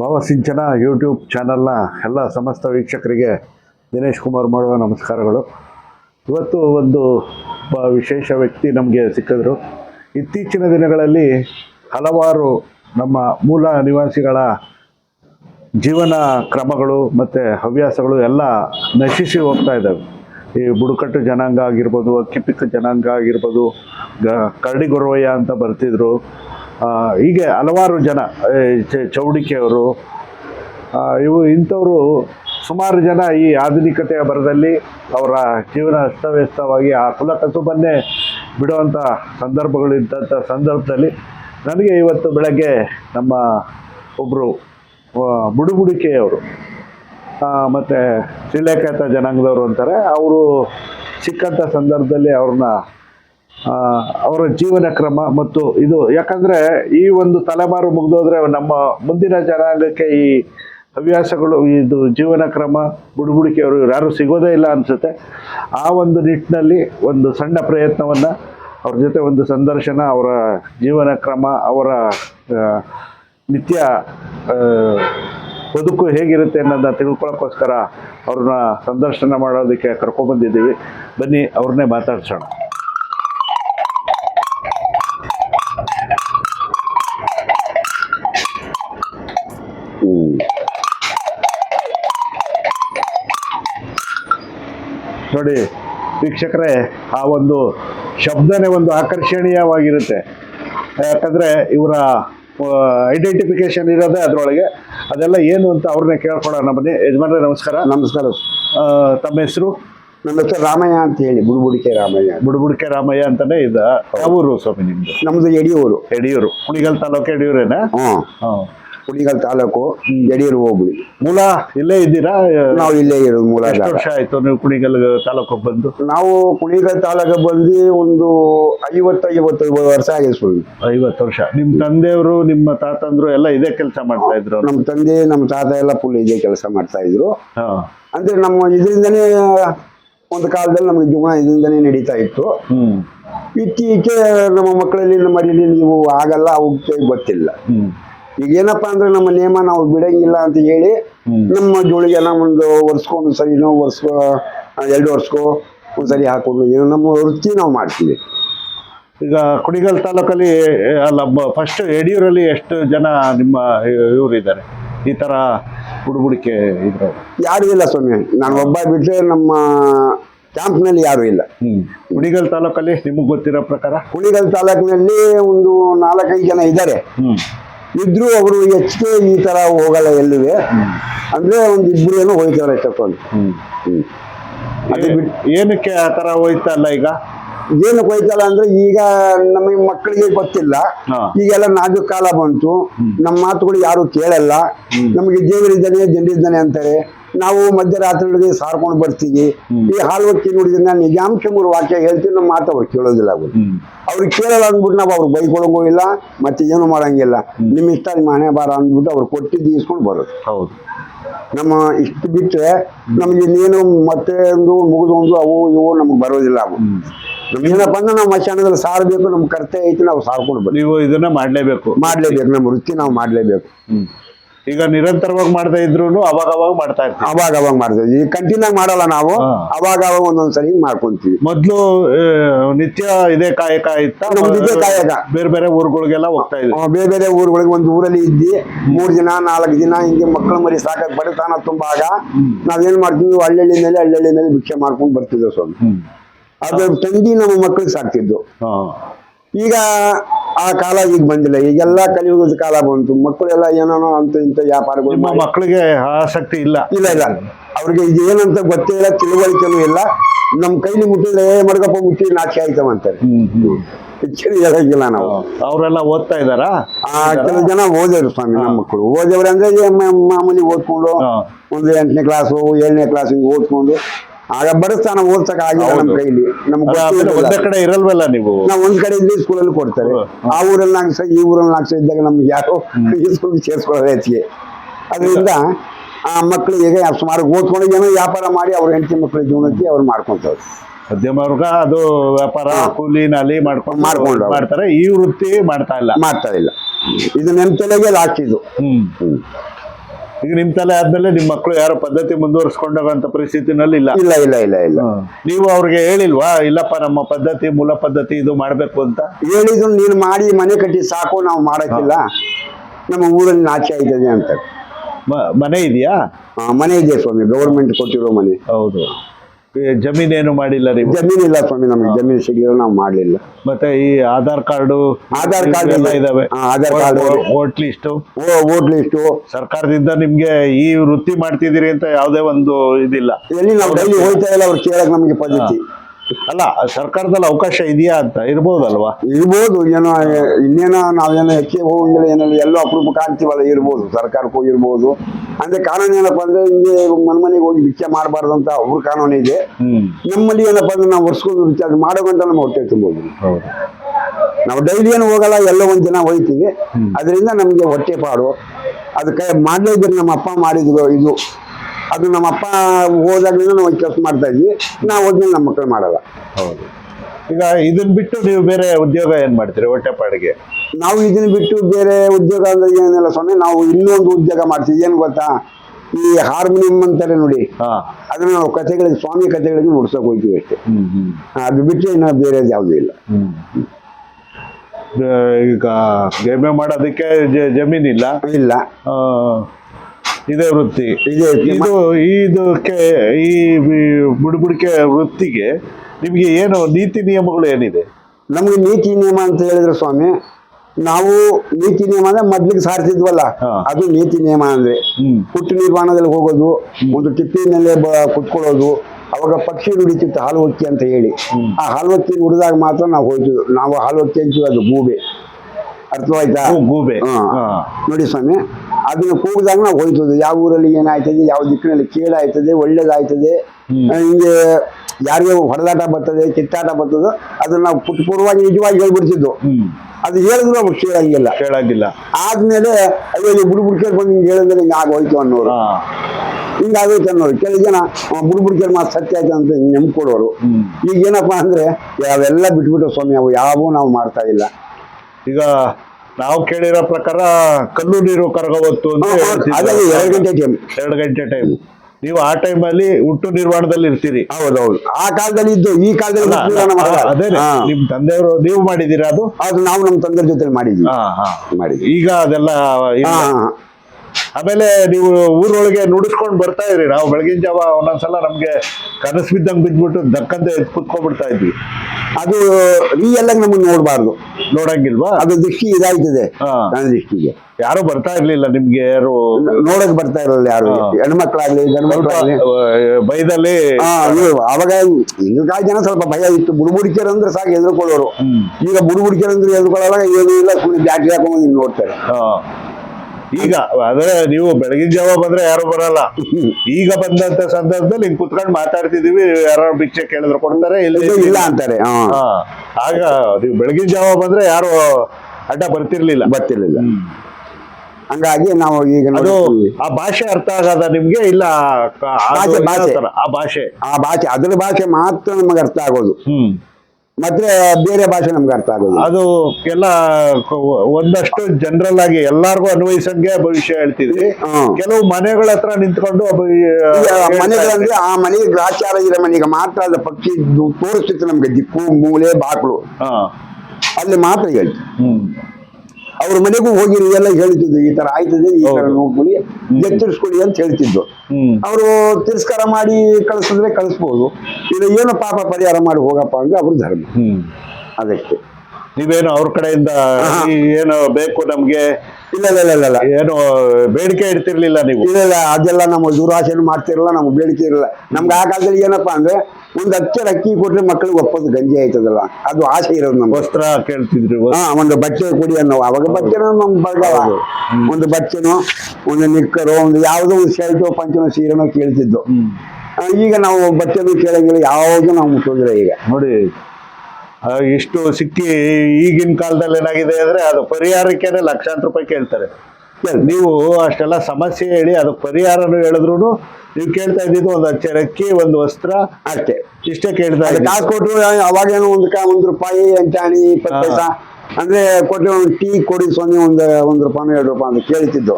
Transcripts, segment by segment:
ಭಾವಸಿಂಚನ YouTube ಚಾನಲ್ನ ಎಲ್ಲ ಸಮಸ್ತ ವೀಕ್ಷಕರಿಗೆ ದಿನೇಶ್ ಕುಮಾರ್ ಮಾಡುವ ನಮಸ್ಕಾರಗಳು. ಇವತ್ತು ಒಂದು ವಿಶೇಷ ವ್ಯಕ್ತಿ ನಮಗೆ ಸಿಕ್ಕಿದ್ರು. ಇತ್ತೀಚಿನ ದಿನಗಳಲ್ಲಿ ಹಲವಾರು ನಮ್ಮ ಮೂಲ ನಿವಾಸಿಗಳ ಜೀವನ ಕ್ರಮಗಳು ಮತ್ತು ಹವ್ಯಾಸಗಳು ಎಲ್ಲ ನಶಿಸಿ ಹೋಗ್ತಾ ಇದ್ದಾವೆ. ಈ ಬುಡಕಟ್ಟು ಜನಾಂಗ ಆಗಿರ್ಬೋದು ಅಕ್ಕಿಪಿಕ್ಕ ಜನಾಂಗ ಆಗಿರ್ಬೋದು, ಗ ಕರಡಿಗೊರವಯ್ಯ ಅಂತ ಬರ್ತಿದ್ರು. ಹೀಗೆ ಹಲವಾರು ಜನ ಚೌಡಿಕೆಯವರು ಇವು ಇಂಥವರು ಸುಮಾರು ಜನ ಈ ಆಧುನಿಕತೆಯ ಬರದಲ್ಲಿ ಅವರ ಜೀವನ ಅಸ್ತವ್ಯಸ್ತವಾಗಿ ಆ ಕುಲ ಕಸುಬನ್ನೇ ಬಿಡುವಂಥ ಸಂದರ್ಭಗಳು ಇದ್ದಂಥ ಸಂದರ್ಭದಲ್ಲಿ ನನಗೆ ಇವತ್ತು ಬೆಳಗ್ಗೆ ನಮ್ಮ ಒಬ್ಬರು ಬುಡುಬುಡಿಕೆಯವರು ಮತ್ತು ಶ್ರೀಲೇಖಾತ ಜನಾಂಗದವರು ಅಂತಾರೆ, ಅವರು ಸಿಕ್ಕಂಥ ಸಂದರ್ಭದಲ್ಲಿ ಅವ್ರನ್ನ ಅವರ ಜೀವನ ಕ್ರಮ ಮತ್ತು ಇದು. ಯಾಕಂದರೆ ಈ ಒಂದು ತಲೆಮಾರು ಮುಗಿದೋದ್ರೆ ನಮ್ಮ ಮುಂದಿನ ಜನಾಂಗಕ್ಕೆ ಈ ಹವ್ಯಾಸಗಳು, ಇದು ಜೀವನ ಕ್ರಮ ಬುಡುಬುಡಿಕೆ ಅವರು ಯಾರು ಸಿಗೋದೇ ಇಲ್ಲ ಅನಿಸುತ್ತೆ. ಆ ಒಂದು ನಿಟ್ಟಿನಲ್ಲಿ ಒಂದು ಸಣ್ಣ ಪ್ರಯತ್ನವನ್ನು ಅವ್ರ ಜೊತೆ ಒಂದು ಸಂದರ್ಶನ, ಅವರ ಜೀವನ ಕ್ರಮ, ಅವರ ನಿತ್ಯ ಬದುಕು ಹೇಗಿರುತ್ತೆ ಅನ್ನೋದನ್ನ ತಿಳ್ಕೊಳ್ಳೋಕ್ಕೋಸ್ಕರ ಅವ್ರನ್ನ ಸಂದರ್ಶನ ಮಾಡೋದಕ್ಕೆ ಕರ್ಕೊಂಡ್ಬಂದಿದ್ದೀವಿ. ಬನ್ನಿ, ಅವ್ರನ್ನೇ ಮಾತಾಡ್ಸೋಣ. ನೋಡಿ ವೀಕ್ಷಕರೇ ಆ ಒಂದು ಶಬ್ದನೇ ಒಂದು ಆಕರ್ಷಣೀಯವಾಗಿರುತ್ತೆ. ಯಾಕಂದರೆ ಇವರ ಐಡೆಂಟಿಫಿಕೇಶನ್ ಇರೋದೇ ಅದರೊಳಗೆ. ಅದೆಲ್ಲ ಏನು ಅಂತ ಅವ್ರನ್ನೇ ಕೇಳ್ಕೊಳ್ಳೋಣ ಬನ್ನಿ. ಯಜಮಾನ್ರೆ ನಮಸ್ಕಾರ. ನಮಸ್ಕಾರ. ತಮ್ಮ ಹೆಸರು? ನನ್ನ ಹೆಸರು ರಾಮಯ್ಯ ಅಂತ ಹೇಳಿ ಬುಡುಬುಡಿಕೆ ರಾಮಯ್ಯ. ಬುಡುಬುಡಿಕೆ ರಾಮಯ್ಯ ಅಂತಾನೆ ಇದ ಯಾವೂರು ಸ್ವಾಮಿ ನಿಮ್ದು? ನಮ್ಮದು ಯಡಿಯೂರು. ಯಡಿಯೂರು. ಕುಣಿಗಲ್ ತಾಲೂಕು ಯಡಿಯೂರೇನಾ? ಹ್ಞೂ ಹಾಂ ಕುಣಿಗಲ್ ತಾಲೂಕು ಯಡಿಯೂರು ಹೋಗ್ಬಿಡಿ. ಮೂಲ ಇಲ್ಲೇ ಇದ್ದೀರಾ? ನಾವು ಇಲ್ಲೇ ಇರೋದು ಮೂಲ ಎಷ್ಟು ಜಾಗ. ವರ್ಷ ಆಯ್ತು ನೀವು ಕುಣಿಗಲ್ ತಾಲೂಕು ಬಂದು? ನಾವು ಕುಣಿಗಲ್ ತಾಲೂಕು ಬಂದು ಒಂದು ಐವತ್ತು ಐವತ್ತೈದು ವರ್ಷ ಆಗಿದೆ ಸ್ವಾಮಿ ಐವತ್ತು ವರ್ಷ. ನಿಮ್ಮ ತಂದೆಯವರು ನಿಮ್ಮ ತಾತಂದ್ರು ಎಲ್ಲ ಇದೇ ಕೆಲಸ ಮಾಡ್ತಾ ಇದ್ರು ನಮ್ಮ ತಂದೆ ನಮ್ಮ ತಾತ ಎಲ್ಲ ಫುಲ್ ಇದೇ ಕೆಲಸ ಮಾಡ್ತಾ ಇದ್ರು. ಹಾ. ಅಂದ್ರೆ ನಮ್ಮ ಇದರಿಂದನೇ ಒಂದು ಕಾಲದಲ್ಲಿ ನಮಗೆ ಜೀವನ ಇದರಿಂದನೇ ನಡೀತಾ ಇತ್ತು. ಹ್ಮ್. ಇತ್ತೀಚೆಗೆ ನಮ್ಮ ಮಕ್ಕಳಲ್ಲಿ ನಮ್ಮ ಮನೇಲಿ ನೀವು ಆಗಲ್ಲ ಹೋಗ್ತೇವೆ ಗೊತ್ತಿಲ್ಲ. ಹ್ಮ್. ಈಗ ಏನಪ್ಪಾ ಅಂದ್ರೆ ನಮ್ಮ ನಿಯಮ ನಾವು ಬಿಡಂಗಿಲ್ಲ ಅಂತ ಹೇಳಿ ನಮ್ಮ ನಮ್ಮ ಜೋಳಿಗೆಲ್ಲ ಒಂದು ವರ್ಷಕ್ಕೊಂದು ಇನ್ನೊಂದು ವರ್ಷ ಎರಡು ವರ್ಷಕ್ಕೋ ಒಂದ್ಸರಿ ಹಾಕೊಂಡು ಏನು ನಮ್ಮ ವೃತ್ತಿ ನಾವು ಮಾಡ್ತೀವಿ. ಈಗ ಕುಣಿಗಲ್ ತಾಲೂಕಲ್ಲಿ ಅಲ್ಲ ಫಸ್ಟ್ ಯಡಿಯೂರಲ್ಲಿ ಎಷ್ಟು ಜನ ನಿಮ್ಮ ಇವರು ಇದ್ದಾರೆ ಈ ತರ ಹುಡುಗುಡಿಕೆ ಇದ್ರು ಯಾರು ಇಲ್ಲ ಸ್ವಾಮಿ. ನಾನು ಒಬ್ಬ ಬಿಟ್ಟರೆ ನಮ್ಮ ಕ್ಯಾಂಪ್ನಲ್ಲಿ ಯಾರು ಇಲ್ಲ. ಹ್ಮ್. ಕುಣಿಗಲ್ ತಾಲೂಕಲ್ಲಿ ನಿಮಗೆ ಗೊತ್ತಿರೋ ಪ್ರಕಾರ? ಕುಣಿಗಲ್ ತಾಲೂಕಿನಲ್ಲಿ ಒಂದು ನಾಲ್ಕೈದು ಜನ ಇದ್ದಾರೆ. ಇದ್ರು ಅವರು ಹೆಚ್ಚಿಗೆ ಈ ತರ ಹೋಗಲ್ಲ ಎಲ್ಲಿವೆ ಅಂದ್ರೆ ಒಂದು ಇಬ್ರು ಏನೋ ಹೋಯ್ತಾರೆ ತಕೊಂಡು. ಹ್ಮ್. ಹ್ಮ್. ಅದು ಬಿಟ್ಟು ಏನಕ್ಕೆ ಆ ತರ ಹೋಯ್ತಲ್ಲ ಈಗ? ಏನು ಕೊಯ್ತಲ್ಲ ಅಂದ್ರೆ ಈಗ ನಮ್ಮ ಮಕ್ಕಳಿಗೆ ಗೊತ್ತಿಲ್ಲ. ಈಗೆಲ್ಲ ನಾಜು ಕಾಲ ಬಂತು. ನಮ್ಮ ಮಾತುಗಳು ಯಾರು ಕೇಳಲ್ಲ. ನಮಗೆ ದೇವರಿದ್ದಾನೆ ಜನರಿದ್ದಾನೆ ಅಂತಾರೆ. ನಾವು ಮಧ್ಯರಾತ್ರಿ ಸಾರ್ಕೊಂಡು ಬರ್ತೀವಿ. ಈ ಹಾಲ್ವಕ್ಕಿ ನೋಡಿದ್ರೆ ನಿಜಾಂಶ ಮೂರು ವಾಕ್ಯ ಹೇಳ್ತೀವಿ ನಮ್ಮ ಮಾತು ಅವ್ರು ಕೇಳೋದಿಲ್ಲ ಅವರು. ಹ್ಮ್. ಅವ್ರಿಗೆ ಕೇಳಲ್ಲ ಅಂದ್ಬಿಟ್ಟು ನಾವು ಅವ್ರು ಬೈಕೊಳಂಗೂ ಇಲ್ಲ ಮತ್ತೆ ಏನು ಮಾಡಂಗಿಲ್ಲ. ನಿಮ್ಮ ಇಷ್ಟ ನಿಮ್ಮ ಹಣೆ ಬಾರ ಅಂದ್ಬಿಟ್ಟು ಅವ್ರು ಕೊಟ್ಟಿದ್ದು ಇಸ್ಕೊಂಡು ಬರೋದು. ಹೌದು. ನಮ್ಮ ಇಷ್ಟು ಬಿಟ್ಟರೆ ನಮಗೆ ಇನ್ನೇನು ಮತ್ತೆ ಒಂದು ಮುಗಿದೊಂದು ಅವು ಇವು ನಮ್ಗೆ ಬರೋದಿಲ್ಲ ಅವು. ನಮ್ಗೇನಪ್ಪ ಅಂದ್ರೆ ನಾವು ಮಶಾನದಲ್ಲಿ ಸಾರಬೇಕು ನಮ್ಮ ಕರ್ತವ್ಯ ಐತಿ ನಾವು ಸಾರ್ಕೊಂಡು ನೀವು ಇದನ್ನ ಮಾಡ್ಲೇಬೇಕು. ಮಾಡ್ಲೇಬೇಕು ನಮ್ಮ ವೃತ್ತಿ ನಾವು ಮಾಡ್ಲೇಬೇಕು. ಹ್ಮ್. ಈಗ ನಿರಂತರವಾಗಿ ಮಾಡ್ತಾ ಇದ್ರು ಅವಾಗ ಅವಾಗ ಮಾಡ್ತಾ ಇರ್ತೀವಿ. ಅವಾಗ ಅವಾಗ ಮಾಡ್ತೀವಿ. ಈಗ ಕಂಟಿನ್ಯೂ ಮಾಡಲ್ಲ ನಾವು. ಅವಾಗ ಅವಾಗ ಒಂದೊಂದ್ ಸರಿ ಮಾಡ್ಕೊಂತೀವಿ. ಮೊದ್ಲು ನಿತ್ಯ ಇದೇ ಕಾಯಕ ಇತ್ತ ಇದೇ ಕಾಯಕ. ಬೇರೆ ಬೇರೆ ಊರುಗಳಿಗೆಲ್ಲ ಹೋಗ್ತಾ ಇದ್ವಿ. ಬೇರೆ ಬೇರೆ ಊರುಗಳಿಗೆ ಒಂದು ಊರಲ್ಲಿ ಇದ್ದಿ ಮೂರ್ ದಿನ ನಾಲ್ಕು ದಿನ ಹಿಂಗೆ ಮಕ್ಕಳ ಮರಿ ಸಾಕಕ್ ಬಡತನ ತುಂಬಾಗ ನಾವೇನ್ ಮಾಡ್ತೀವಿ ಹಳ್ಳಿ ಮೇಲೆ ಹಳ್ಳಿ ಮೇಲೆ ಭಿಕ್ಷೆ ಮಾಡ್ಕೊಂಡು ಬರ್ತಿದ್ವಿ ಸ್ವಾಮಿ. ಅದ್ರ ಅದು ತಂದಿ ನಮ್ಮ ಮಕ್ಕಳಿಗೆ ಸಾಕ್ತಿದ್ದು. ಈಗ ಆ ಕಾಲ ಈಗ ಬಂದಿಲ್ಲ. ಈಗೆಲ್ಲ ಕಲಿಯುಗದ ಕಾಲ ಬಂತು. ಮಕ್ಕಳೆಲ್ಲ ಏನೋ ಅಂತ ಇಂತ ವ್ಯಾಪಾರಗಳು ನಿಮ್ಮ ಮಕ್ಕಳಿಗೆ ಆಸಕ್ತಿ ಇಲ್ಲ. ಇಲ್ಲ ಇಲ್ಲ. ಅವ್ರಿಗೆ ಏನಂತ ಗೊತ್ತೇ ಇಲ್ಲ ತಿಳುವಳಿಕೆನೂ ಇಲ್ಲ. ನಮ್ಮ ಕೈಲಿ ಮುಟ್ಟಿದ್ರೆ ಏ ಮಡ್ಗಪ್ಪ ಮುಟ್ಟಿ ನಾಚಿ ಆಯ್ತವ ಅಂತಾರೆ ಹೇಳಂಗಿಲ್ಲ ನಾವು. ಅವರೆಲ್ಲ ಓದ್ತಾ ಇದಾರ ಆ ಕೆಲವು ಜನ ಓದಿದ್ರು ಸ್ವಾಮಿ ನಮ್ಮ ಮಕ್ಕಳು. ಓದಿವ್ರೆ ಅಂದ್ರೆ ಮಾಮೂಲಿ ಓದ್ಕೊಂಡು. ಒಂದು ಎಂಟನೇ ಕ್ಲಾಸು ಏಳನೇ ಕ್ಲಾಸ್ ಹಿಂಗೆ ಓದ್ಕೊಂಡು ಆಗ ಬಡಸ್ತಾನ ಓದ್ಸಕ್ ಆಗಿಲ್ಲ ನಮ್ಮ ಕೈಲಿ. ನಮ್ಗೆ ಅಲ್ಲ, ಒಂದೇ ಕಡೆ ಇರಲ್ವಲ್ಲ ನೀವು? ನಾವು ಒಂದ್ ಕಡೆ ಸ್ಕೂಲ್ ಸ್ಕೂಲಲ್ಲಿ ಕೊಡ್ತಾರೆ. ಆ ಊರಲ್ಲಿ ನಾಲ್ಕು ಸಹ ಈ ಊರಲ್ಲಿ ನಾಲ್ಕು ಸಹ ಇದ್ದಾಗ ನಮ್ಗೆ ಯಾರೋ ಈ ಸ್ಕೂಲ್ಗೆ ಸೇರಿಸ್ಕೊಳ್ಳೋದು ಹೆಚ್ಚಿಗೆ. ಅದರಿಂದ ಆ ಮಕ್ಕಳಿಗೆ ಸುಮಾರು ಓದ್ಕೊಂಡು ಏನೋ ವ್ಯಾಪಾರ ಮಾಡಿ ಅವ್ರ ಹೆಂಡತಿ ಮಕ್ಕಳ ಜೀವನಕ್ಕೆ ಅವ್ರು ಮಾಡ್ಕೊಂತವ್ರು. ಮಧ್ಯಮ ವರ್ಗ ಅದು ವ್ಯಾಪಾರ ಕೂಲಿ ನಾಲಿ ಮಾಡ್ಕೊಂಡು ಮಾಡ್ಕೊಂಡು ಮಾಡ್ತಾರೆ. ಈ ವೃತ್ತಿ ಮಾಡ್ತಾ ಇಲ್ಲ. ಮಾಡ್ತಾ ಇಲ್ಲ. ಇದು ನೆನ್ಪೆಲೆಗೆ ಲಾಸ್ಟ್ ಇದು. ಹ್ಮ್. ಹ್ಮ್. ಈಗ ನಿಮ್ ತಲೆ ಆದ್ಮೇಲೆ ನಿಮ್ ಮಕ್ಕಳು ಯಾರೋ ಪದ್ಧತಿ ಮುಂದುವರ್ಸ್ಕೊಂಡಂತ ಪರಿಸ್ಥಿತಿನಲ್ಲಿ ಇಲ್ಲ. ಇಲ್ಲ ಇಲ್ಲ ಇಲ್ಲ ಇಲ್ಲ. ನೀವು ಅವ್ರಿಗೆ ಹೇಳಿಲ್ವಾ ಇಲ್ಲಪ್ಪ ನಮ್ಮ ಪದ್ಧತಿ ಮೂಲ ಪದ್ಧತಿ ಇದು ಮಾಡ್ಬೇಕು ಅಂತ? ಹೇಳಿದ್ರು ನೀನು ಮಾಡಿ ಮನೆ ಕಟ್ಟಿ ಸಾಕು ನಾವು ಮಾಡಕ್ಕಿಲ್ಲ. ನಮ್ಮ ಊರಲ್ಲಿ ನಾಚೆ ಆಯ್ತದೆ ಅಂತ. ಮನೆ ಇದೆಯಾ? ಆ, ಮನೆ ಇದೆ ಸ್ವಾಮಿ ಗೌರ್ಮೆಂಟ್ ಕೊಟ್ಟಿರೋ ಮನೆ. ಹೌದು. ಜಮೀನೇನು ಮಾಡಿಲ್ಲ ನೀವು ಇಲ್ಲ ಸ್ವಾಮಿ ನಮ್ಗೆ ಜಮೀನು ಸಿಗಲಿಲ್ಲ ನಾವು ಮಾಡಲಿಲ್ಲ. ಮತ್ತೆ ಈ ಆಧಾರ್ ಕಾರ್ಡು ಆಧಾರ್ ಕಾರ್ಡ್ ಎಲ್ಲ ಇದೆ. ಇದಾವೆ Aadhaar card. Vote list. Vote list. ಸರ್ಕಾರದಿಂದ ನಿಮ್ಗೆ ಈ ವೃತ್ತಿ ಮಾಡ್ತಿದ್ದೀರಿ ಅಂತ ಯಾವುದೇ ಒಂದು ಇದಿಲ್ಲ. ಎಲ್ಲಿ ನಾವು ಡೈಲಿ ಹೋಗ್ತಾ ಇಲ್ಲ ಅವ್ರು ಕೇಳಕ್ ನಮಗೆ ಪದ್ಧತಿ ಅಲ್ಲ ಸರ್ಕಾರದಲ್ಲಿ ಅವಕಾಶ ಇದೆಯಾ ಅಂತ ಇರ್ಬೋದಲ್ವಾ? ಇರ್ಬೋದು ಏನೋ ಇನ್ನೇನೋ ನಾವೇನೋ ಹೆಚ್ಚಿಗೆ ಹೋಗಿಲ್ಲ ಏನಿಲ್ಲ ಎಲ್ಲೋ ಅಪರೂಪ ಕಾಣ್ತೀವಲ್ಲ ಇರ್ಬೋದು ಸರ್ಕಾರಕ್ಕೆ ಹೋಗಿರ್ಬೋದು ಅಂದ್ರೆ ಕಾನೂನು ಏನಪ್ಪ ಅಂದ್ರೆ ಹಿಂಗೆ ಮನೆ ಮನೆಗೆ ಹೋಗಿ ಭಿಕ್ಷೆ ಮಾಡಬಾರ್ದು ಅಂತ ಅವ್ರ ಕಾನೂನು ಇದೆ. ನಮ್ಮಲ್ಲಿ ಏನಪ್ಪಾ ಅಂದ್ರೆ ನಾವು ವರ್ಷಕೊಂಡು ರಿಚಾರ್ಜ್ ಮಾಡೋ ಗಂಟ ನಮ್ಮ ಹೊಟ್ಟೆ ತುಂಬೋದು. ನಾವು ಡೈಲಿ ಏನು ಹೋಗಲ್ಲ ಎಲ್ಲೋ ಒಂದ್ ದಿನ ಹೋಯ್ತೀವಿ. ಅದರಿಂದ ನಮಗೆ ಹೊಟ್ಟೆ ಪಾಡು. ಅದಕ್ಕೆ ಮಾಡಲೇ ಇದ್ರೆ ನಮ್ಮ ಅಪ್ಪ ಮಾಡಿದ್ರು ಇದು. ಅದು ನಮ್ಮ ಅಪ್ಪ ಹೋದಾಗ್ಲಿಂದ ನಾವು ಕೆಲಸ ಮಾಡ್ತಾ ಇದ್ವಿ. ನಾವು ಹೋದ್ಮೇಲೆ ನಮ್ಮ ಮಕ್ಕಳು ಮಾಡಲ್ಲ. ಹೌದು. ಈಗ ಇದನ್ನ ಬಿಟ್ಟು ನೀವು ಬೇರೆ ಉದ್ಯೋಗ ಏನ್ ಮಾಡ್ತೀರಿ ಹೊಟ್ಟೆಪಾಡಿಗೆ? ನಾವು ಇದನ್ನ ಬಿಟ್ಟು ಬೇರೆ ಉದ್ಯೋಗ ಅಂದ್ರೆ ಏನಿಲ್ಲ ಸ್ವಾಮಿ ನಾವು ಇನ್ನೊಂದು ಉದ್ಯೋಗ ಮಾಡ್ತೀವಿ. ಏನು ಗೊತ್ತಾ? ಈ ಹಾರ್ಮೋನಿಯಂ ಅಂತಾರೆ ನೋಡಿ. ಹಾ. ಅದನ್ನ ನಾವು ಕಥೆಗಳಿಗೆ ಸ್ವಾಮಿ ಕಥೆಗಳಿಗೆ ನುಡ್ಸಕ್ ಹೋಗ್ತೀವಿ ಅಷ್ಟೇ. ಹ್ಮ್ ಹ್ಮ್. ಅದು ಬಿಟ್ಟರೆ ಇನ್ನು ಬೇರೆ ಯಾವುದೂ ಇಲ್ಲ. ಹ್ಮ್. ಈಗ ಜಮೆ ಮಾಡೋದಕ್ಕೆ ಜ- ಜಮೀನಿಲ್ಲ? ಇಲ್ಲ. ಆ, ಇದೇ ವೃತ್ತಿ. ಇದೇ ಇದು ಇದಕ್ಕೆ ಈ ಬುಡುಬುಡಿಕೆ ವೃತ್ತಿಗೆ ನಿಮಗೆ ಏನು ನೀತಿ ನಿಯಮಗಳು ಏನಿದೆ? ನಮಗೆ ನೀತಿ ನಿಯಮ ಅಂತ ಹೇಳಿದ್ರೆ ಸ್ವಾಮಿ. ನಾವು ನೀತಿ ನಿಯಮ ಅಂದ್ರೆ ಮೊದ್ಲಿಗೆ ಸಾರ್ತಿದ್ವಲ್ಲ ಅದು ನೀತಿ ನಿಯಮ ಅಂದ್ರೆ ಹುಟ್ಟು ನಿರ್ಮಾಣದಲ್ಲಿ ಹೋಗೋದು ಒಂದು ಟಿಪ್ಪಿನಲ್ಲೇ ಕುತ್ಕೊಳ್ಳೋದು ಅವಾಗ ಪಕ್ಷಿ ನುಡಿತಿತ್ತು ಹಾಲು ಹೊಕ್ಕಿ ಅಂತ ಹೇಳಿ. ಆ ಹಾಲು ಹೊಕ್ಕಿ ನುಡಿದಾಗ ಮಾತ್ರ ನಾವು ಹೋಯ್ತಿದ್ವು. ನಾವು ಹಾಲು ಹೊಕ್ಕಿ ಅಂತೀವಿ ಅದು ಗೂಬೆ. ಅರ್ಥವಾಯ್ತಾ? ಗೂಬೆ. ನೋಡಿ ಸ್ವಾಮಿ ಅದನ್ನ ಕೂಗಿದಾಗ ನಾವು ಹೋಯ್ತದೆ. ಯಾವ ಊರಲ್ಲಿ ಏನಾಯ್ತದೆ ಯಾವ ದಿಕ್ಕಿನಲ್ಲಿ ಕೇಳಾಯ್ತದೆ ಒಳ್ಳೇದಾಯ್ತದೆ ಹಿಂಗೆ ಯಾರಿಗೆ ಹೊಡೆದಾಟ ಬರ್ತದೆ ಕಿತ್ತಾಟ ಬರ್ತದೆ ಅದನ್ನ ನಾವು ಪುಟ್ಪೂರ್ವವಾಗಿ ನಿಜವಾಗಿ ಹೇಳ್ಬಿಡ್ತಿದ್ದು. ಅದು ಹೇಳಿದ್ರು ಅವ್ರು ಕೇಳಂಗಿಲ್ಲ. ಕೇಳಾಗಿಲ್ಲ. ಆದ್ಮೇಲೆ ಅಯ್ಯೋ ನೀವು ಬುಡ್ ಬುಡ್ಕೇರ್ ಬಂದು ಹಿಂಗೆ ಹೇಳಿದ್ರೆ ಹಿಂಗೆ ಆಗೋಯ್ತು ಅನ್ನೋರು. ಹಿಂಗಾಗೋಯ್ತು ಅನ್ನೋರು. ಕೆಲವು ಜನ ಬುಡ್ ಬುಡ್ಕೇರ್ ಮಾತು ಸತ್ಯ ಆಯ್ತು ಅಂತ ನೆಮ್ಕೊಡೋರು ಕೊಡೋರು ಈಗ ಏನಪ್ಪಾ ಅಂದ್ರೆ ಅವೆಲ್ಲ ಬಿಟ್ಬಿಟ್ಟು ಸ್ವಾಮಿ ಅವು ಯಾವ ನಾವು ಮಾಡ್ತಾ ಇಲ್ಲ. ಈಗ ನಾವು ಕೇಳಿರೋ ಪ್ರಕಾರ ಕಲ್ಲು ನೀರು ಕರಗವತ್ತು ಅಂತ ಅದೇ ಹೇಳ್ತಿದ್ರು. ಎರಡು ಗಂಟೆ ಟೈಮ್ ಎರಡು ಗಂಟೆ ಟೈಮ್ ನೀವು ಆ ಟೈಮಲ್ಲಿ ಹುಟ್ಟು ನಿರ್ಮಾಣದಲ್ಲಿ ಇರ್ತೀರಿ. ಹೌದೌದು ಆ ಕಾಲದಲ್ಲಿ ಇದ್ದು ಈ ಕಾಲದಲ್ಲಿ ಅಲ್ಲ, ಅದೇ. ನಿಮ್ ತಂದೆಯವರು ನೀವು ಮಾಡಿದೀರಾ ಅದು? ಅದು ನಾವು ನಮ್ಮ ತಂದೆ ಜೊತೆ ಮಾಡಿದ್ವಿ ಮಾಡಿದ್ವಿ ಈಗ ಅದೆಲ್ಲ. ಆಮೇಲೆ ನೀವು ಊರೊಳಗೆ ನುಡಿಸ್ಕೊಂಡು ಬರ್ತಾ ಇದ್ರಿ ನಾವು ಬೆಳಗಿನ ಜಾವ ಒಂದೊಂದ್ಸಲ ನಮ್ಗೆ ಕನಸು ಬಿದ್ದಂಗೆ ಬಿದ್ಬಿಟ್ಟು ದಕ್ಕಂತೆ ಕುತ್ಕೊಂಡ್ಬಿಡ್ತಾ ಇದ್ವಿ. ಅದು ರಿಯಲ್ ಆಗಿ ನಮಗೆ ನೋಡಬಾರ್ದು. ನೋಡಂಗಿಲ್ವಾ? ಅದು ದೃಷ್ಟಿ ಇದಾಯ್ತದೆ. ನನ್ನ ದೃಷ್ಟಿಗೆ. ಯಾರು ಬರ್ತಾ ಇರ್ಲಿಲ್ಲ ನಿಮ್ಗೆ ಯಾರು? ನೋಡಕ್ ಬರ್ತಾ ಇರಲಿಲ್ಲ ಯಾರು. ಹೆಣ್ಮಕ್ಳಾಗ್ಲಿ ಗಂಡ್ಮಕ್ಳಾಗ್ಲಿ. ಭಯದಲ್ಲಿ? ಅವಾಗ ಈಗ ಜನ ಸ್ವಲ್ಪ ಭಯ ಇತ್ತು. ಬುಡುಬುಡಿಕೆರ್ ಅಂದ್ರೆ ಸಾಕು ಎದುರ್ಕೊಳ್ಳೋರು. ಈಗ ಬುಡುಬುಡಿಕೆರ್ ಅಂದ್ರೆ ಎದುರ್ಕೊಳ್ಳೋವಾಗ ಏನೂ ಇಲ್ಲ ಬ್ಯಾಟ್ರಿ ಹಾಕೊಂಡು ನೋಡ್ತಾರೆ ಹಾ. ಈಗ ಆದ್ರೆ ನೀವು ಬೆಳಗಿನ ಜಾವ ಬಂದ್ರೆ ಯಾರು ಬರಲ್ಲ. ಈಗ ಬಂದಂತ ಸಂದರ್ಭದಲ್ಲಿ ಹಿಂಗ್ ಕುತ್ಕೊಂಡು ಮಾತಾಡ್ತಿದೀವಿ ಯಾರು ಭಿಕ್ಷೆ ಕೇಳಿದ್ರು ಕೊಡ್ತಾರೆ ಇಲ್ಲ ಇಲ್ಲ ಅಂತಾರೆ. ಆಗ ನೀವು ಬೆಳಗಿನ ಜಾವ ಬಂದ್ರೆ ಯಾರು ಅಡ್ಡ ಬರ್ತಿರ್ಲಿಲ್ಲ. ಬರ್ತಿರ್ಲಿಲ್ಲ. ಹಂಗಾಗಿ ನಾವು ಈಗ ಅದು ಆ ಭಾಷೆ ಅರ್ಥ ಆಗದ ನಿಮ್ಗೆ? ಇಲ್ಲ ಕ- ಭಾಷೆ, ಭಾಷೆ. ಆ ಭಾಷೆ. ಆ ಭಾಷೆ ಅದ್ರ ಭಾಷೆ ಮಾತ್ರ ನಮಗೆ ಅರ್ಥ ಆಗೋದು. ಹ್ಮ್. ಮತ್ತೆ ಬೇರೆ ಭಾಷೆ ನಮ್ಗೆ ಅರ್ಥ ಆಗೋದು ಅದು ಎಲ್ಲ ಒಂದಷ್ಟು ಜನರಲ್ ಆಗಿ ಎಲ್ಲಾರ್ಗು ಅನ್ವಯಿಸಂಗೆ ಭವಿಷ್ಯ ಹೇಳ್ತಿದ್ವಿ. ಕೆಲವು ಮನೆಗಳ ಹತ್ರ ನಿಂತ್ಕೊಂಡು ಮನೆಗಳಂದ್ರೆ ಆ ಮನೆಗೆ ಗ್ರಾಚಾರ ಇರೋ ಮನೆಗೆ ಮಾತ್ರ ಅದು ಪಕ್ಷಿ ತೋರಿಸ್ತಿತ್ತು ನಮ್ಗೆ ದಿಕ್ಕು ಮೂಲೆ ಬಾಕ್ಲು. ಹಾ. ಅಲ್ಲಿ ಮಾತ್ರ ಹೇಳ್ತೀವಿ ಹ್ಮ್. ಅವ್ರ ಮನೆಗೂ ಹೋಗಿ ಎಲ್ಲ ಹೇಳ್ತಿದ್ದು ಈ ತರ ಆಯ್ತದೆ ಈ ತರ. ನೋಡ್ಕೊಳ್ಳಿ ಎಚ್ಚರಿಸ್ಕೊಳ್ಳಿ ಅಂತ ಹೇಳ್ತಿದ್ರು ಅವರು ತಿರಸ್ಕಾರ ಮಾಡಿ ಕಳಿಸಿದ್ರೆ ಕಳಿಸ್ಬೋದು. ಇದು ಏನು ಪಾಪ ಪರಿಹಾರ ಮಾಡಿ ಹೋಗಪ್ಪ ಅಂದ್ರೆ ಅವ್ರ ಧರ್ಮ. ಅದಕ್ಕೆ. ನೀವೇನು ಅವ್ರ ಕಡೆಯಿಂದ ಈ ಏನು ಬೇಕು ನಮ್ಗೆ? ಇಲ್ಲ ಇಲ್ಲ ಇಲ್ಲ ಇಲ್ಲ, ಇಲ್ಲ ಏನು ಬೇಡಿಕೆ ಇಡ್ತಿರ್ಲಿಲ್ಲ ನೀವು? ಇಲ್ಲ ಇಲ್ಲ ಅದೆಲ್ಲ ನಮ್ಮ ದುರಾಸೆನೂ ಮಾಡ್ತಿರಲ್ಲ ನಮ್ಗೆ ಬೇಡಿಕೆ ಇರಲ್ಲ. ನಮ್ಗೆ ಆ ಕಾಲದಲ್ಲಿ ಏನಪ್ಪಾ ಅಂದ್ರೆ ಒಂದು ಅಚ್ಚರ ಅಕ್ಕಿ ಕೊಟ್ರೆ ಮಕ್ಕಳಿಗೆ ಒಪ್ಪೋದು ಗಂಜಿ ಆಯ್ತದಲ್ಲ ಅದು ಆಸೆ ಇರೋದು ನಮ್ಗೆ. ವಸ್ತ್ರ ಕೇಳ್ತಿದ್ರು ಹಾ ಒಂದು ಬಟ್ಟೆ ಕೊಡಿ ಅನ್ನೋ ಅವಾಗ ಬಟ್ಟೆನೋ ನಮ್ಗೆ ಬರಗಲ್ಲ ಒಂದು ಬಟ್ಟೆನೋ ಒಂದು ನಿಕ್ಕರು ಒಂದು ಯಾವುದೋ ಒಂದು ಶರ್ಟೋ ಪಂಚನೋ ಸೀರೆನೋ ಕೇಳ್ತಿದ್ದು. ಈಗ ನಾವು ಬಟ್ಟೆನೂ ಕೇಳಂಗಿಲ್ಲ ಯಾವುದು ನಾವು ಮುಟ್ಟೋದಿಲ್ಲ ಈಗ. ನೋಡಿ ಇಷ್ಟು ಸಿಕ್ಕಿ ಈಗಿನ ಕಾಲದಲ್ಲಿ ಏನಾಗಿದೆ ಅಂದ್ರೆ ಅದು ಪರಿಹಾರಕ್ಕೇನೆ ಲಕ್ಷಾಂತರ ರೂಪಾಯಿ ಕೇಳ್ತಾರೆ. ನೀವು ಅಷ್ಟೆಲ್ಲ ಸಮಸ್ಯೆ ಹೇಳಿ ಅದು ಪರಿಹಾರನು ಹೇಳಿದ್ರು ನೀವು ಕೇಳ್ತಾ ಇದ್ದಿದ್ದು ಒಂದು ಚರಕ್ಕಿ ಒಂದು ವಸ್ತ್ರ ಅಷ್ಟೇ. ಇಷ್ಟೇ ಕೇಳ್ತಾ ಕಾಸು ಕೊಟ್ಟರು ಅವಾಗೇನು ಒಂದು ಕಾ ಒಂದು ರೂಪಾಯಿ ಅಂಚಾಣಿ ಇಪ್ಪತ್ತು. ಅಂದ್ರೆ ಕೊಟ್ಟರೆ ಒಂದು ಟೀ ಕೊಡಿ ಸೊನ್ನೆ ಒಂದು ಒಂದು ರೂಪಾಯಿ ಎರಡು ರೂಪಾಯಿ ಅಂತ ಕೇಳ್ತಿದ್ದು.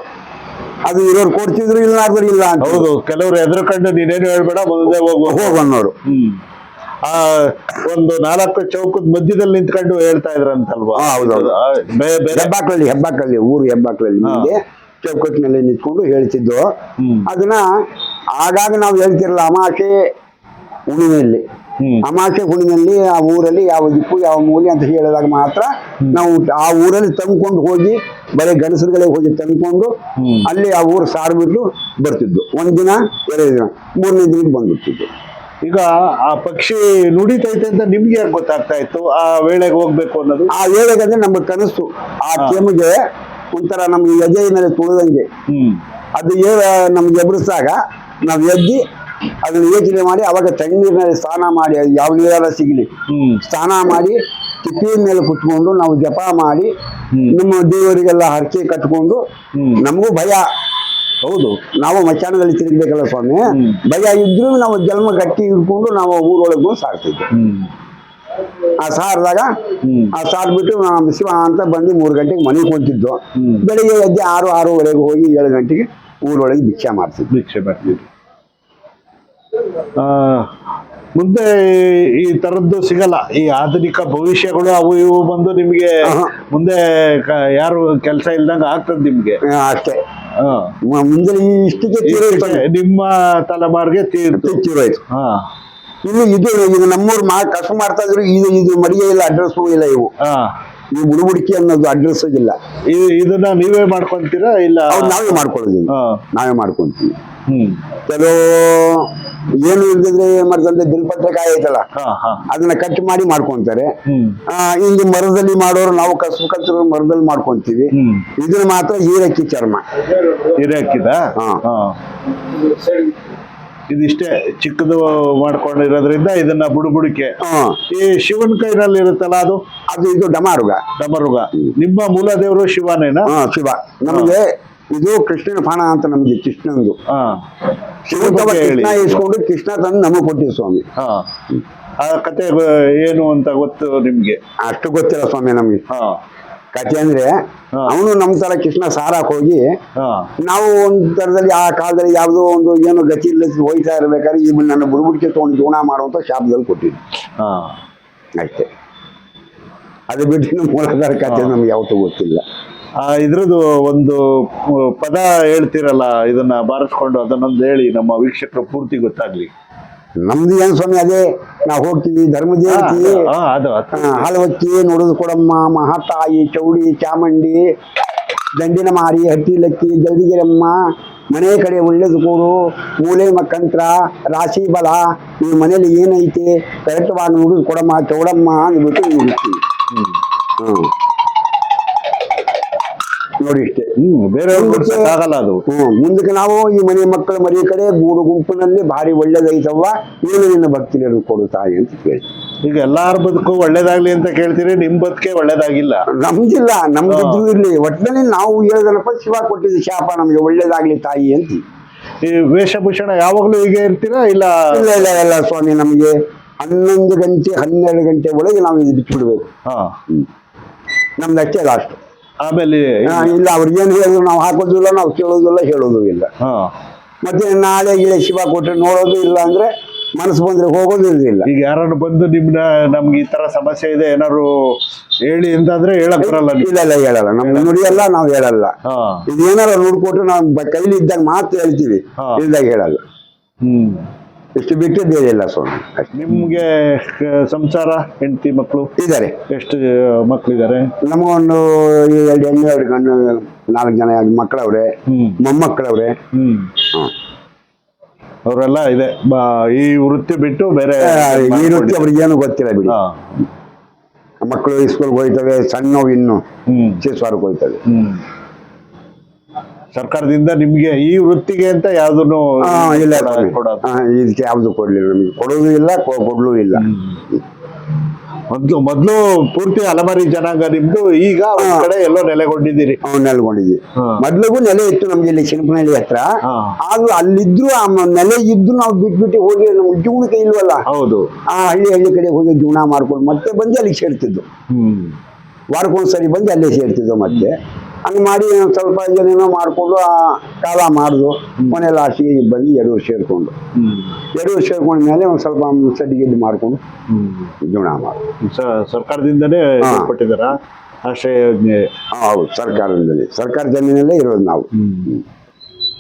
ಅದು ಇರೋರು ಕೊಡ್ತಿದ್ರು ಇಲ್ಲ ಇಲ್ಲ ಹೌದು ಕೆಲವರು ಎದುರುಕಂಡು ನೀನೇನು ಹೇಳ್ಬೇಡ ಮುಂದೆ ಹೋಗುವ ಹೋಗನ್ನೋರು ಹ್ಮ್. ಆ ಒಂದು ನಾಲ್ಕು ಚೌಕದ ಮಧ್ಯದಲ್ಲಿ ನಿಂತ್ಕೊಂಡು ಹೇಳ್ತಾ ಇದ್ರಂತಲ್ವಾ? ಹೌದೌದು. ಹೆಬ್ಬಾಕ್ಳಲ್ಲಿ ಹೆಬ್ಬಾಕ್ಳಲ್ಲಿ ಊರು ಹೆಬ್ಬಾಕ್ಳಲ್ಲಿ ಮುಂದೆ ಚೌಕಟ್ಟಿನಲ್ಲಿ ನಿಂತ್ಕೊಂಡು ಹೇಳ್ತಿದ್ದು. ಅದನ್ನ ಆಗಾಗ ನಾವು ಹೇಳ್ತಿರಲ್ಲ ಅಮಾಸೆ ಹುಣ್ಣಿಮೆಯಲ್ಲಿ. ಅಮಾಸೆ ಹುಣ್ಣಿಮೆಯಲ್ಲಿ ಆ ಊರಲ್ಲಿ ಯಾವ ದಿಕ್ಕು ಯಾವ ಮೂಲೆ ಅಂತ ಹೇಳಿದಾಗ ಮಾತ್ರ ನಾವು ಆ ಊರಲ್ಲಿ ತಂದ್ಕೊಂಡು ಹೋಗಿ ಬರೀ ಗಣಸರುಗಳಿಗೆ ಹೋಗಿ ತಂದ್ಕೊಂಡು ಅಲ್ಲಿ ಆ ಊರು ಸಾರ್ಬಿಟ್ಟು ಬರ್ತಿದ್ದು. ಒಂದಿನ ಎರಡು ದಿನ ಮೂರನೇ ದಿನಕ್ಕೆ ಬಂದ್ಬಿಡ್ತಿದ್ದು. ಈಗ ಆ ಪಕ್ಷಿ ನುಡಿತೈತೆ ಅಂತ ನಿಮ್ಗೆ ಯಾಕೆ ಗೊತ್ತಾಗ್ತಾ ಇತ್ತು? ಆ ವೇಳೆಗೆ ಹೋಗ್ಬೇಕು ಅನ್ನೋದು? ಆ ವೇಳೆಗೆ ಅಂದ್ರೆ ನಮ್ಗೆ ಕನಸು. ಆ ಕೆಮ್ಮಿಗೆ ಒಂಥರ ನಮ್ಗೆ ಎದೆ ಮೇಲೆ ತುಳಿದಂಗೆ. ಅದು ನಮ್ಗೆ ಎಬ್ರಿಸಿದಾಗ ನಾವು ಎದ್ದಿ ಅದನ್ನ ಯೋಚನೆ ಮಾಡಿ ಅವಾಗ ತಣ್ಣೀರಿನಲ್ಲಿ ಸ್ನಾನ ಮಾಡಿ ಅದು ಯಾವ ನೀರೆಲ್ಲ ಸಿಗಲಿ. ಸ್ನಾನ ಮಾಡಿ ತಿಪ್ಪಿನ ಮೇಲೆ ಕುತ್ಕೊಂಡು ನಾವು ಜಪ ಮಾಡಿ. ನಮ್ಮ ದೇವರಿಗೆಲ್ಲ ಹರಕೆ ಕಟ್ಕೊಂಡು ನಮಗೂ ಭಯ. ಹೌದು ನಾವು ಮಚಾನದಲ್ಲಿ ತಿರುಗಬೇಕಲ್ಲ ಸ್ವಾಮಿ. ಭಯ ಇದ್ರು ನಾವು ಜನ್ಮ ಗಟ್ಟಿ ಇಟ್ಕೊಂಡು ನಾವು ಊರೊಳಗೂ ಸಾರ್ತಿದ್ವಿ ಆ ಸಾರದಾಗ. ಆ ಸಾರ್ಬಿಟ್ಟು ನಾವು ಶಿವ ಅಂತ ಬಂದು ಮೂರು ಗಂಟೆಗೆ ಮನೆಗೆ ಕುಂತಿದ್ದು. ಬೆಳಿಗ್ಗೆ ಎದ್ದೆ ಆರು, ಆರೂವರೆಗೆ ಹೋಗಿ ಏಳು ಗಂಟೆಗೆ ಊರೊಳಗೆ ಭಿಕ್ಷೆ ಮಾಡ್ತಿದ್ವಿ ಭಿಕ್ಷೆ ಮಾಡ್ತಿದ್ವಿ ಮುಂದೆ ಈ ತರದ್ದು ಸಿಗಲ್ಲ. ಈ ಆಧುನಿಕ ಭವಿಷ್ಯಗಳು ಅವು ಇವು ಬಂದು ನಿಮ್ಗೆ ಮುಂದೆ ಯಾರು ಕೆಲಸ ಇಲ್ದಂಗ ಆಗ್ತದೆ ನಿಮ್ಗೆ. ಅಷ್ಟೇ. ಹಾ. ಮುಂದೆ ಇಷ್ಟಿಗೆ ತೀರೋಯ್ತು ನಿಮ್ಮ ತಲೆಮಾರಿಗೆ ತೀರೋಯ್ತು ಹಾ. ಇನ್ನು ಇದು ಈಗ ನಮ್ಮೂರು ಮಾ ಕಷ್ಟ ಮಾಡ್ತಾ ಇದ್ರು ಇದು ಇದು ಮಡಿಗೆ ಇಲ್ಲ ಅಡ್ರೆಸ್ ಇಲ್ಲ ಇವು. ಹಾ. ಈ ಬುಡುಬುಡಿಕೆ ಅನ್ನೋದು ಅಡ್ರೆಸ್ ಇಲ್ಲ. ಇದು ಇದನ್ನ ನೀವೇ ಮಾಡ್ಕೊಂತೀರಾ ಇಲ್ಲ? ನಾವೇ ಮಾಡ್ಕೊಳ್ಳೋದಿಲ್ಲ. ನಾವೇ ಮಾಡ್ಕೊಂತೀವಿ. ಹ್ಮ್. ಕೆಲವು ಏನು ಇಲ್ದಿದ್ರೆ ಏನ್ ಮಾಡ್ತಾರೆ? ದಿಲ್ಪತ್ರಿಕಾಯಿ ಐತಲ್ಲ ಅದನ್ನ ಕಟ್ ಮಾಡಿ ಮಾಡ್ಕೊಂತಾರೆ. ಇಂದು ಹಿಂಗೆ ಮರದಲ್ಲಿ ಮಾಡೋರು ನಾವು ಕಸು ಕಲ್ತಿರೋ ಮರದಲ್ಲಿ ಮಾಡ್ಕೊಂತೀವಿ. ಇದನ್ನ ಮಾತ್ರ ಹೀರಕ್ಕಿ ಚರ್ಮ. ಹೀರಕ್ಕಿದ? ಇದಿಷ್ಟೇ ಚಿಕ್ಕದು ಮಾಡ್ಕೊಂಡಿರೋದ್ರಿಂದ ಇದನ್ನ ಬುಡುಬುಡಿಕೆ. ಈ ಶಿವನ್ ಕೈನಲ್ಲಿ ಇರುತ್ತಲ್ಲ ಅದು? ಅದು ಇದು ಡಮಾರುಗ. ಡಮರುಗ. ನಿಮ್ಮ ಮೂಲ ದೇವರು ಶಿವನೇನಾ? ಹಾ ಶಿವ. ನಮಗೆ ಇದು ಕೃಷ್ಣನ ಪಾಣ ಅಂತ ನಮ್ಗೆ ಕೃಷ್ಣಂದು. ಕೃಷ್ಣ ಇಸ್ಕೊಂಡು ಕೃಷ್ಣ ತಂದು ನಮಗೆ ಕೊಟ್ಟಿದ್ದು ಸ್ವಾಮಿ. ಆ ಕತೆ ಏನು ಅಂತ ಗೊತ್ತು ನಿಮ್ಗೆ? ಅಷ್ಟು ಗೊತ್ತಿಲ್ಲ ಸ್ವಾಮಿ ನಮ್ಗೆ. ಹಾ. ಕಥೆ ಅಂದ್ರೆ ಅವನು ನಮ್ ತರ ಕೃಷ್ಣ ಸಾರಕ್ ಹೋಗಿ ನಾವು ಒಂದ್ ತರದಲ್ಲಿ ಆ ಕಾಲದಲ್ಲಿ ಯಾವುದೋ ಒಂದು ಏನು ಗತಿ ಇಲ್ಲ ಹೋಯ್ತಾ ಇರ್ಬೇಕಾದ್ರೆ ಈ ನನ್ನ ಬುಡುಬುಡಿಕೆ ತಗೊಂಡು ಜೋಣ ಮಾಡುವಂತ ಶಾಪದಲ್ಲಿ ಕೊಟ್ಟಿದ್ವಿ ಹಾ. ಅಷ್ಟೇ. ಅದು ಬಿಟ್ಟು ನಮ್ಮ ಕತೆ ಕಥೆ ನಮ್ಗೆ ಯಾವತ್ತೂ ಗೊತ್ತಿಲ್ಲ. ಆ ಇದ್ರದ್ದು ಒಂದು ಪದ ಹೇಳ್ತಿರಲ್ಲ ಇದನ್ನ ಬಾರಿಸ್ಕೊಂಡು ಅದನ್ನೊಂದು ಹೇಳಿ ನಮ್ಮ ವೀಕ್ಷಕರು ಪೂರ್ತಿ ಗೊತ್ತಾಗ್ಲಿ ನಮ್ದು ಏನ್ ಸ್ವಾಮಿ ಅದೇ ನಾವು ಹೋಗ್ತೀವಿ ಧರ್ಮ ಹಾ, ಜಯಂತಿ ಹಾ, ಅದು ಅದು. ಆ, ಹಲವಕ್ಕಿ ನುಡಿದು ಕೊಡಮ್ಮ ಮಹಾತಾಯಿ ಚೌಡಿ ಚಾಮಂಡಿ ದಂಡಿನ ಮಾರಿ ಹಟ್ಟಿ ಲಕ್ಕಿ ಜಲ್ದಿಗಿರಮ್ಮ ಮನೆ ಕಡೆ ಒಳ್ಳೇದು ಕೂಡು ಮೂಲೆ ಮಕ್ಕಂತ್ರ ರಾಶಿ ಬಲ ಈ ಮನೇಲಿ ಏನೈತೆ ಕರೆಕ್ಟ್ವಾಗಿ ನುಡಿದು ಕೊಡಮ್ಮ ಚೌಡಮ್ಮ ಅಂದ್ಬಿಟ್ಟು ಹ್ಮ್ ಹ್ಮ್. ನೋಡಿ ಇಷ್ಟೇ. ಹ್ಮ್ ಅದು. ಹ್ಮ್ ಮುಂದಕ್ಕೆ ನಾವು ಈ ಮನೆ ಮಕ್ಕಳ ಮರಿ ಕಡೆ ಗೂಡು ಗುಂಪಿನಲ್ಲಿ ಭಾರಿ ಒಳ್ಳೇದೈತವ್ವ ಏನು ನಿನ್ನ ಭಕ್ತಿ ಕೊಡು ತಾಯಿ ಅಂತ ಕೇಳಿ. ಈಗ ಎಲ್ಲಾರ ಬದುಕು ಒಳ್ಳೇದಾಗ್ಲಿ ಅಂತ ಕೇಳ್ತೀರಿ ನಿಮ್ ಬದುಕೆ ಒಳ್ಳೇದಾಗಿಲ್ಲ. ನಮ್ದಿಲ್ಲ ನಮ್ದಿದ್ರು ಇರ್ಲಿ. ಒಟ್ಟಿನಲ್ಲಿ ನಾವು ಹೇಳದನಪ್ಪ ಶಿವ ಕೊಟ್ಟಿದ್ದ ಶಾಪ ನಮ್ಗೆ ಒಳ್ಳೇದಾಗ್ಲಿ ತಾಯಿ ಅಂತ. ಈ ವೇಷಭೂಷಣ ಯಾವಾಗ್ಲೂ ಹೀಗೆ ಇರ್ತೀರಾ ಇಲ್ಲ? ಇಲ್ಲ ಇಲ್ಲ ಇಲ್ಲ ಸ್ವಾಮಿ ನಮಗೆ ಹನ್ನೊಂದು ಗಂಟೆ ಹನ್ನೆರಡು ಗಂಟೆ ಒಳಗೆ ನಾವು ಇದು ಬಿಟ್ಬಿಡ್ಬೇಕು. ಹಾ. ನಮ್ದು ಅಷ್ಟೇ ಲಾಸ್ಟ್ ಆಮೇಲೆ ಇಲ್ಲ ಅವ್ರಿಗೆ ಏನು ಹೇಳಿದ್ರು ನಾವು ಹಾಕೋದಿಲ್ಲ ನಾವು ಕೇಳೋದಿಲ್ಲ ಹೇಳೋದು ಇಲ್ಲ. ಹಾ. ಮತ್ತೆ ನಾಳೆ ಗಿಳೆ ಶಿವ ಕೊಟ್ಟರೆ ನೋಡೋದು ಇಲ್ಲ ಅಂದ್ರೆ ಮನಸ್ಸು ಬಂದ್ರೆ ಹೋಗೋದು ಇಲ್ಲ ಈಗ ಯಾರನ್ನು ಬಂದು ನಿಮ್ನ ನಮ್ಗೆ ಈ ತರ ಸಮಸ್ಯೆ ಇದೆ ಏನಾದ್ರು ಹೇಳಿ ಅಂತಂದ್ರೆ ಹೇಳಕ್ ಬರಲ್ಲ ನೀವು. ಇಲ್ಲ ಇಲ್ಲ ಹೇಳಲ್ಲ. ನಮ್ಗೆ ನುಡಿಯಲ್ಲ ನಾವು ಹೇಳಲ್ಲ. ಹಾ. ಇದು ಏನಾರ ನೋಡ್ಕೊಟ್ಟು ನಾವು ಬ- ಕೈಲಿ ಇದ್ದಾಗ ಮಾತು ಹೇಳ್ತೀವಿ. ಹಾ. ಇಲ್ದಾಗ ಹೇಳಲ್ಲ. ಹ್ಮ್. ಇಷ್ಟು ಬಿಟ್ಟು ಬೇರೆ ಇಲ್ಲ ಸ್ವಾಮಿ. ಅಷ್ಟೇ ನಿಮ್ಗೆ ಕ- ಸಂಸಾರ ಹೆಂಡತಿ ಮಕ್ಕಳು ಇದ್ದಾರೆ. ಎಷ್ಟು ಮಕ್ಳಿದಾರೆ ನಮಗೊಂದು ಎರಡು ಹೆಣ್ಣು ಎರಡು ಗಂಡು ನಾಲ್ಕು ಜನ ಮಕ್ಕಳವ್ರೆ ಹ್ಮ್. ಮೊಮ್ಮಕ್ಕಳವ್ರೆ. ಹ್ಮ್. ಹ್ಮ್. ಅವರೆಲ್ಲ ಇದೆ. ಬ- ಈ ವೃತ್ತಿ ಬಿಟ್ಟು ಬೇರೆ ಆ, ಈ ವೃತ್ತಿ ಅವ್ರಿಗೆ ಏನು ಗೊತ್ತಿಲ್ಲ ಬಿಡಿ. ಹಾ. ಮಕ್ಕಳು ಸ್ಕೂಲ್ಗೆ ಹೋಗ್ತವೆ ಸಣ್ಣವು ಇನ್ನು ಹ್ಮ್. ಹ್ಮ್. ಸರ್ಕಾರದಿಂದ ನಿಮ್ಗೆ ಈ ವೃತ್ತಿಗೆ ಅಂತ ಯಾವ್ದನ್ನು ಇಲ್ಲ. ಕೊಡೋದು? ಇದಕ್ಕೆ ಯಾವುದು ಕೊಡ್ಲಿಲ್ಲ ನಮಗೆ. ಕೊಡೋದು ಇಲ್ಲ ಕೊ- ಕೊಡ್ಲೂ ಇಲ್ಲ. ಮೊದ್ಲು ಮೊದ್ಲು ಪೂರ್ತಿ ಅಲಮಾರಿ ಜನಾಂಗ ನಿಮ್ದು ಈಗ ಒಂದ್. ಕಡೆ ಎಲ್ಲೋ ನೆಲೆಗೊಂಡಿದ್ದೀರಿ. ನೆಲೆಗೊಂಡಿದ್ವಿ ಹಾ. ಮೊದ್ಲಿಗೂ ನೆಲೆ ಇತ್ತು ನಮ್ಗೆ ಇಲ್ಲಿ ಚಿನಪನಹಳ್ಳಿ ಹತ್ರ. ಹಾ. ಆದ್ರೂ ಅಲ್ಲಿದ್ರು ಆ ಮ- ನೆಲೆ ಇದ್ದು ನಾವು ಬಿಟ್ಬಿಟ್ಟು ಹೋಗಿ ನಮ್ಗೆ ಜೀವನಕ್ಕೆ ಇಲ್ವಲ್ಲ? ಹೌದು. ಆ ಹಳ್ಳಿ ಹಳ್ಳಿ ಕಡೆ ಹೋಗಿ ಜೀವನ ಮಾಡ್ಕೊಂಡು ಮತ್ತೆ ಬಂದು ಅಲ್ಲಿಗೆ ಸೇರ್ತಿದ್ದು. ಹ್ಮ್. ವಾರಕ್ಕೊಂದ್ಸರಿ ಬಂದು ಅಲ್ಲೇ ಸೇರ್ತಿದ್ದೆವು ಮತ್ತೆ. ಹಂಗೆ ಮಾಡಿ ಒಂದ್ ಸ್ವಲ್ಪ ಏನೇನೋ ಮಾಡಿಕೊಂಡು ಆ ಕಾಲ ಮಾಡಿದು ಮನೆ ಲಾಸ್ಟಿಗೆ ಬಂದು ಎರಡು ವರ್ಷ ಸೇರಿಕೊಂಡು. ಎರಡು ವರ್ಷ ಸೇರ್ಕೊಂಡ್ಮೇಲೆ ಒಂದು ಸ್ವಲ್ಪ ಸಡ್ಡಿ ಗಿಡ್ಡಿ ಮಾಡಿಕೊಂಡು ಜೀವನ ಮಾಡಿ ಸರ್ಕಾರದಿಂದನೇ ಕೊಟ್ಟಿದ್ದಾರ ಆಶ್ರಯ ಯೋಜನೆ. ಹೌದು ಸರ್ಕಾರದಲ್ಲಿ ಸರ್ಕಾರ ಜಮೀನಲ್ಲೇ ಇರೋದು ನಾವು.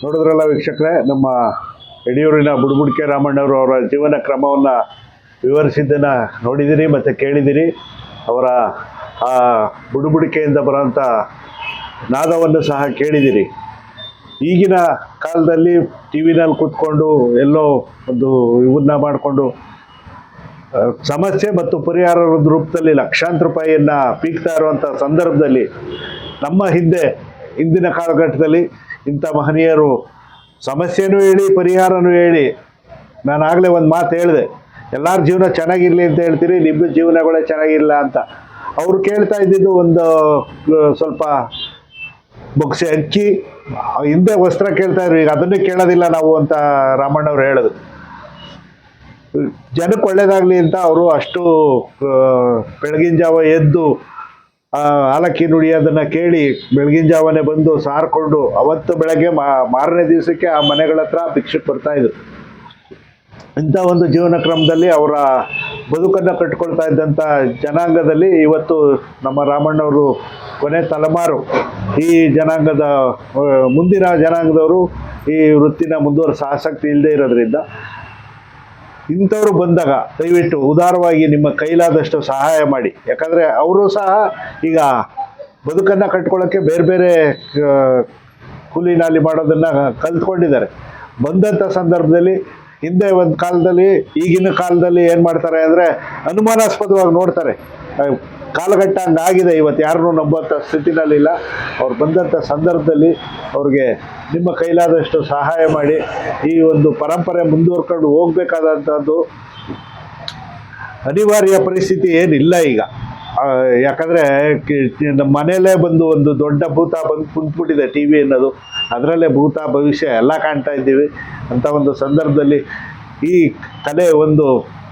ನೋಡಿದ್ರಲ್ಲ ವೀಕ್ಷಕರೇ ನಮ್ಮ ಯಡಿಯೂರಿನ ಬುಡ್ಬುಡ್ಕೆ ರಾಮಣ್ಣವರು ಅವರ ಜೀವನ ಕ್ರಮವನ್ನು ವಿವರಿಸಿದ್ದನ್ನು ನೋಡಿದಿರಿ ಮತ್ತು ಕೇಳಿದಿರಿ. ಅವರ ಆ ಬುಡುಬುಡಿಕೆಯಿಂದ ಬರೋಂಥ ನಾದವನ್ನು ಸಹ ಕೇಳಿದಿರಿ. ಈಗಿನ ಕಾಲದಲ್ಲಿ ಟಿ ವಿನಲ್ಲಿ ಕೂತ್ಕೊಂಡು ಎಲ್ಲೋ ಒಂದು ಇವನ್ನ ಮಾಡಿಕೊಂಡು ಸಮಸ್ಯೆ ಮತ್ತು ಪರಿಹಾರದ ರೂಪದಲ್ಲಿ ಲಕ್ಷಾಂತರ ರೂಪಾಯಿಯನ್ನು ಪೀಕ್ತಾ ಇರುವಂಥ ಸಂದರ್ಭದಲ್ಲಿ ನಮ್ಮ ಹಿಂದೆ ಇಂದಿನ ಕಾಲಘಟ್ಟದಲ್ಲಿ ಇಂಥ ಮಹನೀಯರು ಸಮಸ್ಯೆನೂ ಹೇಳಿ, ಪರಿಹಾರನೂ ಹೇಳಿ ನಾನು ಆಗಲೇ ಒಂದು ಮಾತು ಹೇಳಿದೆ, ಎಲ್ಲರ ಜೀವನ ಚೆನ್ನಾಗಿರಲಿ ಅಂತ ಹೇಳ್ತೀರಿ ನಿಮ್ಮ ಜೀವನಗಳೇ ಚೆನ್ನಾಗಿಲ್ಲ ಅಂತ. ಅವರು ಕೇಳ್ತಾ ಇದ್ದಿದ್ದು ಒಂದು ಸ್ವಲ್ಪ ಬೊಗ್ಸೆ ಅಕ್ಕಿ ಹಿಂದೆ ವಸ್ತ್ರ ಕೇಳ್ತಾ ಇದ್ರು. ಈಗ ಅದನ್ನೇ ಕೇಳೋದಿಲ್ಲ ನಾವು ಅಂತ ರಾಮಣ್ಣವ್ರು ಹೇಳಿದ್ರು ಜನಕ್ಕೆ ಒಳ್ಳೇದಾಗ್ಲಿ ಅಂತ ಅವರು ಅಷ್ಟು ಬೆಳಗಿನ ಜಾವ ಎದ್ದು ಆಲಕ್ಕಿ ನುಡಿ ಅದನ್ನು ಕೇಳಿ ಬೆಳಗಿನ ಜಾವನೇ ಬಂದು ಸಾರ್ಕೊಂಡು ಅವತ್ತು ಬೆಳಗ್ಗೆ ಮಾರನೇ ದಿವಸಕ್ಕೆ ಆ ಮನೆಗಳ ಹತ್ರ ಭಿಕ್ಷಕ್ಕೆ ಬರ್ತಾ ಇದ್ರು. ಇಂಥ ಒಂದು ಜೀವನ ಕ್ರಮದಲ್ಲಿ ಅವರ ಬದುಕನ್ನು ಕಟ್ಕೊಳ್ತಾ ಇದ್ದಂಥ ಜನಾಂಗದಲ್ಲಿ ಇವತ್ತು ನಮ್ಮ ರಾಮಣ್ಣವರು ಕೊನೆ ತಲೆಮಾರು. ಈ ಜನಾಂಗದ ಮುಂದಿನ ಜನಾಂಗದವರು ಈ ವೃತ್ತಿನ ಮುಂದುವರಿಸ ಆಸಕ್ತಿ ಇಲ್ಲದೆ ಇರೋದ್ರಿಂದ ಇಂಥವ್ರು ಬಂದಾಗ ದಯವಿಟ್ಟು ಉದಾರವಾಗಿ ನಿಮ್ಮ ಕೈಲಾದಷ್ಟು ಸಹಾಯ ಮಾಡಿ. ಯಾಕಂದರೆ ಅವರು ಸಹ ಈಗ ಬದುಕನ್ನು ಕಟ್ಕೊಳ್ಳೋಕ್ಕೆ ಬೇರೆ ಬೇರೆ ಕೂಲಿನಲ್ಲಿ ಕೂಲಿ ನಾಲಿ ಮಾಡೋದನ್ನು ಕಲ್ತ್ಕೊಂಡಿದ್ದಾರೆ. ಬಂದಂಥ ಸಂದರ್ಭದಲ್ಲಿ ಹಿಂದೆ ಒಂದು ಕಾಲದಲ್ಲಿ, ಈಗಿನ ಕಾಲದಲ್ಲಿ ಏನು ಮಾಡ್ತಾರೆ ಅಂದರೆ ಅನುಮಾನಾಸ್ಪದವಾಗಿ ನೋಡ್ತಾರೆ. ಕಾಲಘಟ್ಟ ಹಂಗಾಗಿದೆ, ಇವತ್ತು ಯಾರನ್ನೂ ನಂಬುವಂಥ ಸ್ಥಿತಿನಲ್ಲಿಲ್ಲ ಅವ್ರು ಬಂದಂಥ ಸಂದರ್ಭದಲ್ಲಿ ಅವ್ರಿಗೆ ನಿಮ್ಮ ಕೈಲಾದಷ್ಟು ಸಹಾಯ ಮಾಡಿ, ಈ ಒಂದು ಪರಂಪರೆ ಮುಂದುವರ್ಕೊಂಡು ಹೋಗ್ಬೇಕಾದಂಥದ್ದು ಅನಿವಾರ್ಯ ಪರಿಸ್ಥಿತಿ ಏನಿಲ್ಲ ಈಗ. ಯಾಕಂದ್ರೆ ನಮ್ಮ ಮನೆಯಲ್ಲೇ ಬಂದು ಒಂದು ದೊಡ್ಡ ಭೂತ ಬಂದು ಕುಂತ್ಬಿಟ್ಟಿದೆ ಟಿ ವಿ ಅನ್ನೋದು. ಅದರಲ್ಲೇ ಭೂತ ಭವಿಷ್ಯ ಎಲ್ಲ ಕಾಣ್ತಾ ಇದ್ದೀವಿ ಅಂತ ಒಂದು ಸಂದರ್ಭದಲ್ಲಿ ಈ ಕಲೆ ಒಂದು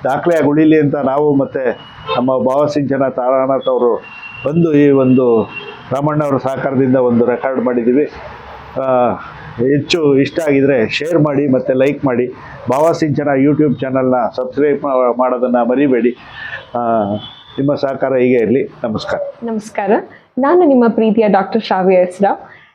ದಾಖಲೆಯಾಗಿ ಉಳಿಲಿ ಅಂತ ನಾವು ಮತ್ತು ನಮ್ಮ ಭಾವಸಿಂಚನ ತಾರಾನಾಥ್ ಅವರು ಬಂದು ಈ ಒಂದು ರಾಮಣ್ಣವರ ಸಹಕಾರದಿಂದ ಒಂದು ರೆಕಾರ್ಡ್ ಮಾಡಿದ್ದೀವಿ. ಹೆಚ್ಚು ಇಷ್ಟ ಆಗಿದರೆ ಶೇರ್ ಮಾಡಿ ಮತ್ತು ಲೈಕ್ ಮಾಡಿ. ಭಾವಸಿಂಚನ ಯೂಟ್ಯೂಬ್ ಚಾನಲ್ನ ಸಬ್ಸ್ಕ್ರೈಬ್ ಮಾಡೋದನ್ನು ಮರಿಬೇಡಿ. ನಿಮ್ಮ ಸಹಕಾರ ಹೀಗೆ ಇರಲಿ. ನಮಸ್ಕಾರ. ನಮಸ್ಕಾರ. ನಾನು ನಿಮ್ಮ ಪ್ರೀತಿಯ ಡಾಕ್ಟರ್ ಶಾವಿ ಹೆಸ್ರಾ